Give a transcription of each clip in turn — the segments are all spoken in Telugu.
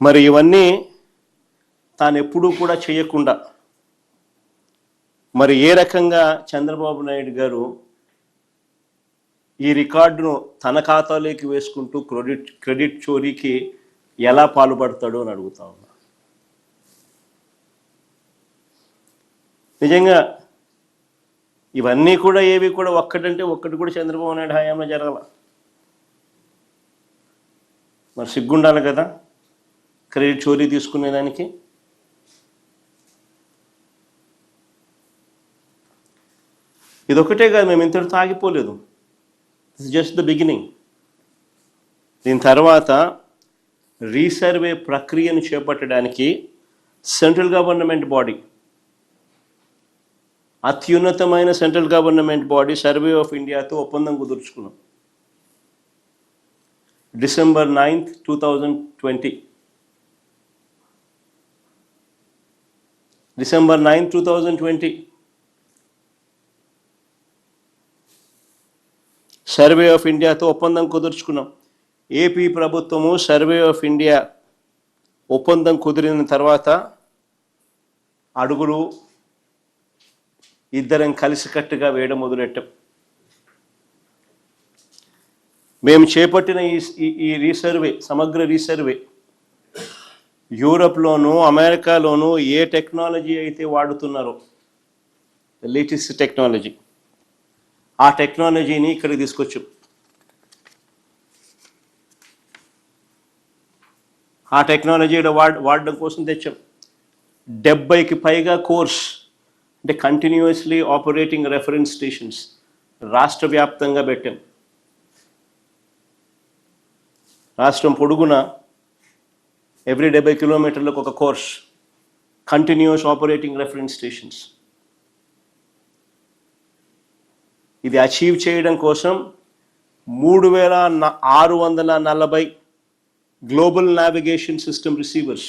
మరి ఇవన్నీ తాను ఎప్పుడూ కూడా చేయకుండా మరి ఏ రకంగా చంద్రబాబు నాయుడు గారు ఈ రికార్డును తన ఖాతాలోకి వేసుకుంటూ క్రెడిట్ క్రెడిట్ చోరీకి ఎలా పాల్పడతాడో అని అడుగుతా ఉన్నా. నిజంగా ఇవన్నీ కూడా ఏవి కూడా ఒక్కటంటే ఒక్కటి కూడా చంద్రబాబు నాయుడు హయాంలో జరగల. మరి సిగ్గుండాలి కదా? క్రెడిట్ చోరీ తీసుకునేదానికి? ఇదొకటే కాదు మేము ఇంతటితో ఆగిపోలేదు. ఇట్స్ జస్ట్ ద బిగినింగ్ దీని తర్వాత రీసర్వే ప్రక్రియను చేపట్టడానికి సెంట్రల్ గవర్నమెంట్ బాడీ అత్యున్నతమైన central government body survey of ఇండియాతో ఒప్పందం కుదుర్చుకున్నాం. December ninth two thousand twenty December nine two thousand twenty. Survey of ఇండియాతో ఒప్పందం కుదుర్చుకున్నాం. ఏపీ ప్రభుత్వము సర్వే ఆఫ్ ఇండియా ఒప్పందం కుదిరిన తర్వాత అడుగులు ఇద్దరం కలిసికట్టుగా వేయడం మొదలెట్టాం. మేము చేపట్టిన ఈ- ఈ రీసర్వే సమగ్ర రీసర్వే యూరప్లోను అమెరికాలోను ఏ టెక్నాలజీ అయితే వాడుతున్నారో లేటెస్ట్ టెక్నాలజీ ఆ టెక్నాలజీని ఇక్కడికి తీసుకొచ్చాం. ఆ టెక్నాలజీ వాడ వాడడం కోసం తెచ్చాం. డెబ్బైకి పైగా కోర్స్ అంటే కంటిన్యూస్లీ ఆపరేటింగ్ రెఫరెన్స్ స్టేషన్స్ రాష్ట్ర వ్యాప్తంగా పెట్టాం. రాష్ట్రం పొడుగున ఎవ్రీ డెబ్బై కిలోమీటర్లకు ఒక CORS continuous operating reference stations ఇది అచీవ్ చేయడం కోసం మూడు వేల ఆరు వందల నలభై global navigation system receivers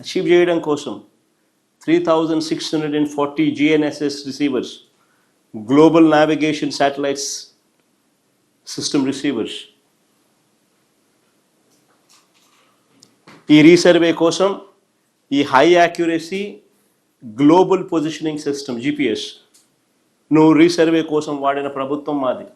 achieve చేయడం కోసం three thousand six hundred and forty GNSS receivers global navigation satellites system receivers ఈ రీసర్వే కోసం ఈ high accuracy global positioning system GPS నువ్వు రీసర్వే కోసం వాడిన ప్రభుత్వం మాది.